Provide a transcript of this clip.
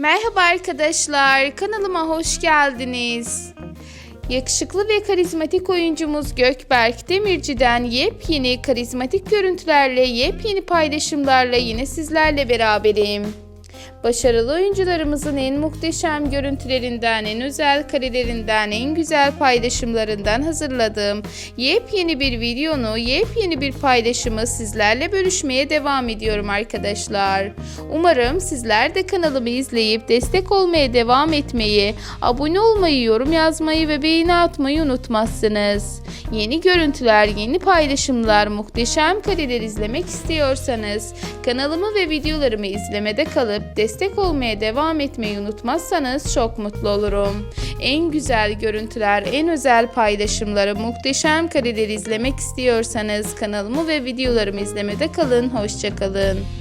Merhaba arkadaşlar, kanalıma hoş geldiniz. Yakışıklı ve karizmatik oyuncumuz Gökberk Demirci'den yepyeni karizmatik görüntülerle, yepyeni paylaşımlarla yine sizlerle beraberim. Başarılı oyuncularımızın en muhteşem görüntülerinden, en özel karelerinden, en güzel paylaşımlarından hazırladığım yepyeni bir videonu, yepyeni bir paylaşımı sizlerle bölüşmeye devam ediyorum arkadaşlar. Umarım sizler de kanalımı izleyip destek olmaya devam etmeyi, abone olmayı, yorum yazmayı ve beğeni atmayı unutmazsınız. Yeni görüntüler, yeni paylaşımlar, muhteşem kareler izlemek istiyorsanız kanalımı ve videolarımı izlemede kalıp destek olmaya devam etmeyi unutmazsanız çok mutlu olurum. En güzel görüntüler, en özel paylaşımları, muhteşem kareleri izlemek istiyorsanız kanalımı ve videolarımı izlemede kalın. Hoşçakalın.